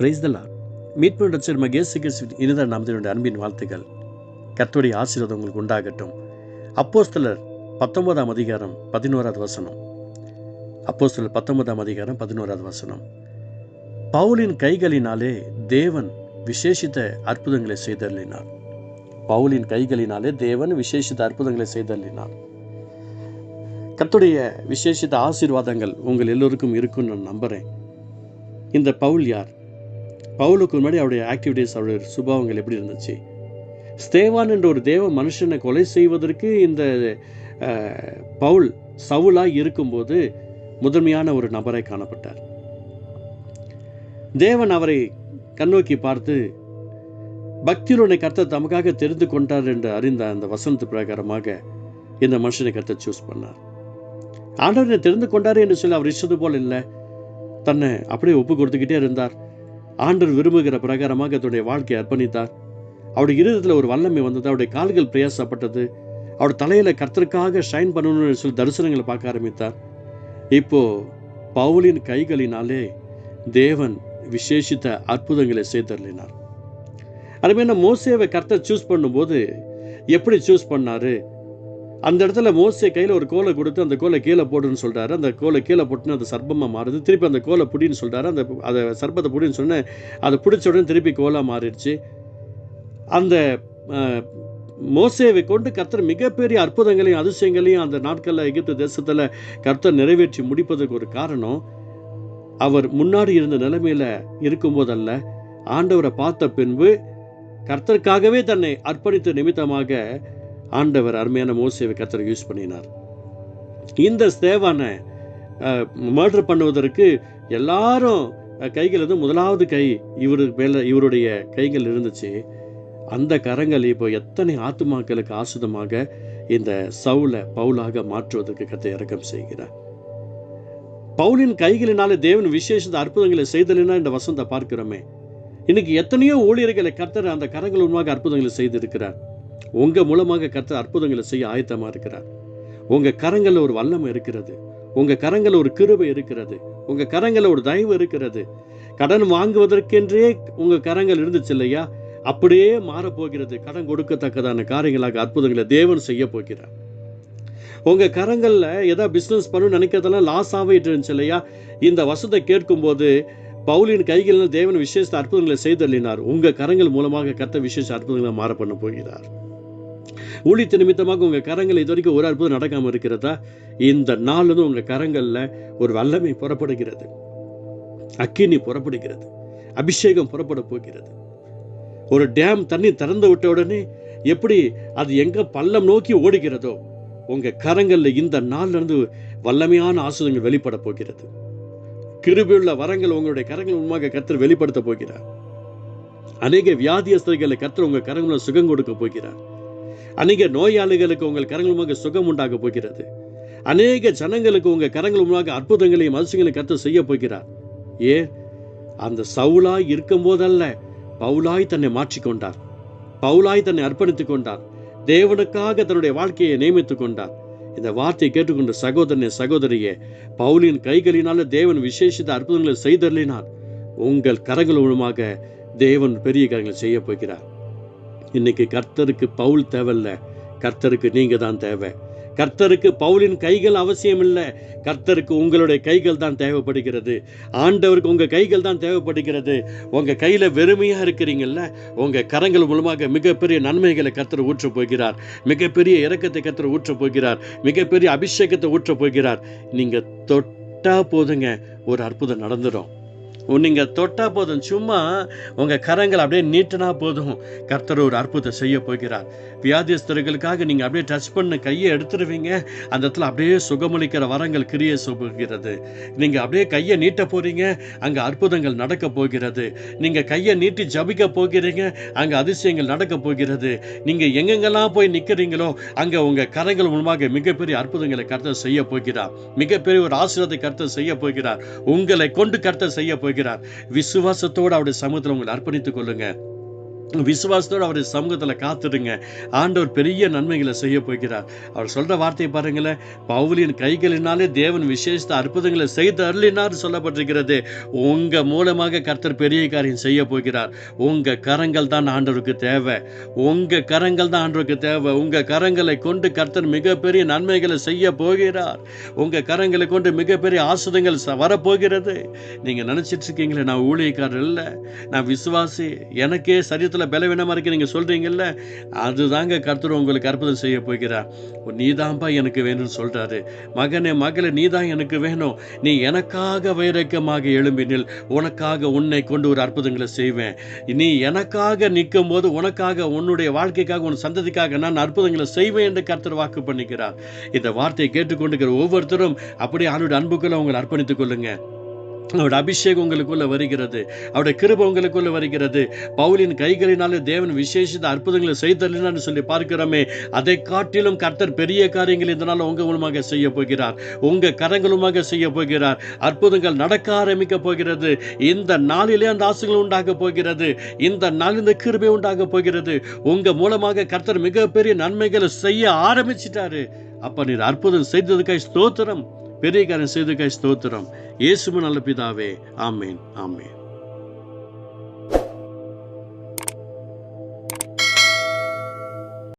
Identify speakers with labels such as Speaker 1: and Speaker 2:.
Speaker 1: Price தலா மீட்பு ரச்சர் மகேசு இருந்த இனித நாமத்தினுடைய அன்பின் வாழ்த்துக்கள். கர்த்தருடைய ஆசீர்வாதம் உங்களுக்கு உண்டாகட்டும். அப்போஸ்தலர் பத்தொன்பதாம் அதிகாரம் பதினோராவது வசனம். அப்போஸ்தலர் பத்தொன்பதாம் அதிகாரம் பதினோராவது வசனம். பவுலின் கைகளினாலே தேவன் விசேஷித்த அற்புதங்களை செய்தள்ளினார் பவுலின் கைகளினாலே தேவன் விசேஷித்த அற்புதங்களை செய்தள்ளினார் கத்துடைய விசேஷித்த ஆசீர்வாதங்கள் உங்கள் எல்லோருக்கும் இருக்கும்னு நான் நம்புகிறேன் இந்த பவுல் யார்? பவுலுக்கு முன்னாடி அவருடைய ஆக்டிவிட்டீஸ் அவருடைய சுபாவங்கள் எப்படி இருந்துச்சு? ஸ்தேவான் என்ற ஒரு தேவ மனுஷனை கொலை செய்வதற்கு இந்த பவுல் சவுலாக இருக்கும்போது முதன்மையான ஒரு நபரை காணப்பட்டார். தேவன் அவரை கண்ணோக்கி பார்த்து பக்தியுடனே கர்த்தர் தமக்காக தெரிந்து கொண்டார் என்று அறிந்த அந்த வசனத்து பிரகாரமாக இந்த மனுஷனை கர்த்த சூஸ் பண்ணார். ஆண்டவரை தெரிந்து கொண்டார் என்று சொல்லி அவர் இஷ்டது போல் இல்லை. தன்னை அப்படியே ஒப்பு கொடுத்துக்கிட்டே இருந்தார். ஆண்டர் விரும்புகிற பிரகாரமாக தன்னுடைய வாழ்க்கையை அர்ப்பணித்தார். அவருடைய இருதயத்தில் ஒரு வல்லமை வந்தது. அவருடைய கால்கள் பிரயாசப்பட்டது. அவர் தலையில கர்த்தருக்காக ஷைன் பண்ணணும்னு சொல்லி தரிசனங்களை பார்க்க ஆரம்பித்தார். இப்போ பவுலின் கைகளினாலே தேவன் விசேஷித்த அற்புதங்களை செய்தருளினார். அதுமாதிரி மோசேவை கர்த்தர் சூஸ் பண்ணும்போது எப்படி சூஸ் பண்ணாரு? அந்த இடத்துல மோசை கையில் ஒரு கோலை கொடுத்து அந்த கோலை கீழே போடுன்னு சொல்கிறாரு அந்த கோலை கீழே போட்டுன்னு அது சர்ப்பமாக மாறுது. திருப்பி அந்த கோலை புடின்னு சொல்கிறாரு அந்த அதை சர்ப்பத்தை புடின்னு சொன்னேன் அதை பிடிச்ச உடனே திருப்பி கோலாக மாறிடுச்சு. அந்த மோசேவை கொண்டு கர்த்தர் மிகப்பெரிய அற்புதங்களையும் அதிசயங்களையும் அந்த நாட்களில் எகிப்து தேசத்தில் கர்த்தர் நிறைவேற்றி முடிப்பதற்கு ஒரு காரணம் அவர் முன்னாடி இருந்த நிலைமையில இருக்கும்போதல்ல ஆண்டவரை பார்த்த பின்பு கர்த்தருக்காகவே தன்னை அர்ப்பணித்த நிமித்தமாக ஆண்டவர் அருமையான மோசேவை கத்தரை யூஸ் பண்ணினார். இந்த ஸ்தேவானை மர்டர் பண்ணுவதற்கு எல்லாரும் அஹ், கைகள் வந்து முதலாவது கை இவரு மேல இவருடைய கைகள் இருந்துச்சு. அந்த கரங்கள் இப்போ எத்தனை ஆத்துமாக்களுக்கு ஆசுதமாக இந்த சவுளை பவுலாக மாற்றுவதற்கு கத்தை இறக்கம் செய்கிறார். பவுலின் கைகளினாலே தேவன் விசேஷ அற்புதங்களை செய்தலினா இந்த வசந்த பார்க்கிறோமே. இன்னைக்கு எத்தனையோ ஊழியர்களை கர்த்தர் அந்த கரங்கள் உருவாக அற்புதங்களை செய்திருக்கிறார். உங்க மூலமாக கத்த அற்புதங்களை செய்ய ஆயத்தமா இருக்கிறார். உங்க கரங்கள்ல ஒரு வல்லமை இருக்கிறது. உங்க கரங்களில் ஒரு கிருபை இருக்கிறது. உங்க கரங்களில் ஒரு தயவு இருக்கிறது. கடன் வாங்குவதற்கென்றே உங்க கரங்கள் இருந்துச்சு இல்லையா? அப்படியே மாறப்போகிறது. கடன் கொடுக்கத்தக்கதான காரியங்களாக அற்புதங்களை தேவன் செய்ய போகிறார். உங்க கரங்கள்ல ஏதாவது பிசினஸ் பண்ணணும்னு நினைக்கிறதெல்லாம் லாஸ் ஆகிட்டு இருந்துச்சு இல்லையா? இந்த வசத்தை கேட்கும்போது பவுலின் கைகளில் தேவன் விசேஷ அற்புதங்களை செய்தள்ளினார் உங்க கரங்கள் மூலமாக கத்த விசேஷ அற்புதங்களை மாற பண்ண போகிறார். ஊழித்த நிமித்தமாக உங்க கரங்கள் இது வரைக்கும் ஒரு அற்புதம் நடக்காம இருக்கிறதா? இந்த நாளிலும் உங்கள் உங்க கரங்கள்ல ஒரு வல்லமை புறப்படுகிறது. அக்கினி புறப்படுகிறது. அபிஷேகம் புறப்பட போகிறது. ஒரு டேம் தண்ணி திறந்து விட்ட உடனே எப்படி அது எங்க பள்ளம் நோக்கி ஓடுகிறதோ உங்க கரங்கள்ல இந்த நாள்ல இருந்து வல்லமையான ஆசுதங்கள் வெளிப்பட போகிறது. கிருபியுள்ள வரங்கள் உங்களுடைய கரங்கள் உண்மையாக கத்தர் வெளிப்படுத்த போகிறார். அநேக வியாதியஸ்தர்களை கத்தர் உங்க கரங்களை சுகம் கொடுக்க போகிறார். அநேக நோயாளிகளுக்கு உங்கள் கரங்கள் மூலமாக சுகம் உண்டாக போகிறது. அநேக ஜனங்களுக்கு உங்க கரங்கள் மூலமாக அற்புதங்களையும் அதிசயங்களையும் கற்று செய்ய போகிறார். ஏ அந்த சவுலாய் இருக்கும் போதல்ல பவுலாய் தன்னை மாற்றிக்கொண்டார் பவுலாய் தன்னை அர்ப்பணித்துக் கொண்டார். தேவனுக்காக தன்னுடைய வாழ்க்கையை நியமித்துக் கொண்டார். இந்த வார்த்தையை கேட்டுக்கொண்ட சகோதரனே சகோதரியே பவுலின் கைகளினால தேவன் விசேஷித்த அற்புதங்களை செய்தருளினார். உங்கள் கரங்கள் மூலமாக தேவன் பெரிய கரங்களை செய்ய போகிறார். இன்னைக்கு கர்த்தருக்கு பவுல் தேவையில்ல. கர்த்தருக்கு நீங்க தான் தேவை. கர்த்தருக்கு பவுலின் கைகள் அவசியம் இல்லை கர்த்தருக்கு உங்களுடைய கைகள் தான் தேவைப்படுகிறது. ஆண்டவருக்கு உங்க கைகள் தான் தேவைப்படுகிறது. உங்க கையில வெறுமையா இருக்கிறீங்கல்ல உங்க கரங்கள் மூலமாக மிகப்பெரிய நன்மைகளை கர்த்தர் ஊற்ற போகிறார். மிகப்பெரிய இறக்கத்தை கர்த்தர் ஊற்ற போகிறார். மிகப்பெரிய அபிஷேகத்தை ஊற்ற போகிறார். நீங்க தொட்டா போதுங்க ஒரு அற்புதம் நடந்துடும் நீங்கள் தொட்டால் போதும். சும்மா உங்க கரங்கள் அப்படியே நீட்டினா போதும். கர்த்தர் ஒரு அற்புதம் செய்ய போகிறார். வியாதிஸ்தர்களுக்காக நீங்க அப்படியே டச் பண்ண கையை எடுத்துருவீங்க. அந்த இடத்துல அப்படியே சுகமளிக்கிற வரங்கள் கிரிய போகிறது நீங்கள் அப்படியே கையை நீட்ட போறீங்க. அங்க அற்புதங்கள் நடக்க போகிறது. நீங்க கையை நீட்டி ஜபிக்க போகிறீங்க. அங்க அதிசயங்கள் நடக்க போகிறது. நீங்க எங்கெங்கெல்லாம் போய் நிற்கிறீங்களோ அங்க உங்க கரங்கள் மூலமாக மிகப்பெரிய அற்புதங்களை கர்த்தர் செய்ய போகிறார். மிகப்பெரிய ஒரு ஆசீர்வாதத்தை கர்த்தர் செய்ய போகிறார். உங்களை கொண்டு கர்த்தர் செய்ய போகிறார். விசுவாசத்தோடு அவருடைய சமூகத்தில் உங்களை அர்ப்பணித்துக் கொள்ளுங்க. விசுவாசத்தோடு அவருடைய சமூகத்தில் காத்துடுங்க. ஆண்டவர் பெரிய நன்மைகளை செய்ய போகிறார். அவர் சொல்கிற வார்த்தையை பாருங்களேன். பவுலின் கைகளினாலே தேவன் விசேஷத்தை அற்புதங்களை செய்து அருளினார் சொல்லப்பட்டிருக்கிறது. உங்கள் மூலமாக கர்த்தர் பெரிய காரியம் செய்ய போகிறார். உங்கள் கரங்கள் தான் ஆண்டவருக்கு தேவை. உங்கள் கரங்கள் தான் ஆண்டவருக்கு தேவை. உங்கள் கரங்களை கொண்டு கர்த்தர் மிகப்பெரிய நன்மைகளை செய்ய போகிறார். உங்கள் கரங்களை கொண்டு மிகப்பெரிய ஆசுதங்கள் ச- வரப்போகிறது. நீங்கள் நினச்சிட்டு இருக்கீங்களே நான் ஊழியக்காரர் இல்லை நான் விசுவாசி. எனக்கே சரீரத்தில் பலவீனமாக இருக்கு நீங்கள் சொல்கிறீங்கல்ல அதுதாங்க கர்த்தர் உங்களுக்கு அற்புதம் செய்ய போகிறார். நீதான்பா எனக்கு வேணும்னு சொல்கிறாரு மகனே மகளே நீதான் எனக்கு வேணும். நீ எனக்காக வைரக்கமாக எழும்பினில் உனக்காக உன்னை கொண்டு ஒரு அற்புதங்களை செய்வேன். நீ எனக்காக நிற்கும் போது உனக்காக உன்னுடைய வாழ்க்கைக்காக உன் சந்ததிக்காக நான் அற்புதங்களை செய்வேன் என்று கர்த்தர் வாக்கு பண்ணிக்கிறார். இந்த வார்த்தையை கேட்டுக்கொண்டிருக்கிற ஒவ்வொருத்தரும் அப்படியே அவருடைய அன்புக்குள்ள உங்களை அர்ப்பணித்துக் கொள்ளுங்க. அவருடைய அபிஷேகம் உங்களுக்குள்ள வருகிறது. அவருடைய கிருப உங்களுக்குள்ள வருகிறது. பவுலின் கைகளினாலே தேவன் விசேஷித்த அற்புதங்களை செய்தலினான்னு சொல்லி பார்க்கிறோமே. அதை காட்டிலும் கர்த்தர் பெரிய காரியங்கள் இதனால் உங்க மூலமாக செய்ய போகிறார். உங்க கரங்களுமாக செய்ய போகிறார். அற்புதங்கள் நடக்க ஆரம்பிக்க போகிறது. இந்த நாளிலே அந்த ஆசைகள் உண்டாக போகிறது. இந்த நாள் இந்த கிருபை உண்டாக போகிறது. உங்க மூலமாக கர்த்தர் மிகப்பெரிய நன்மைகளை செய்ய ஆரம்பிச்சிட்டாரு. அப்ப நீர் அற்புதம் செய்ததுக்காய் ஸ்தோத்திரம். பெரிய காரியம் செய்ததுக்காய் ஸ்தோத்திரம். இயேசும நல்ல பிதாவே ஆமேன் ஆமேன்.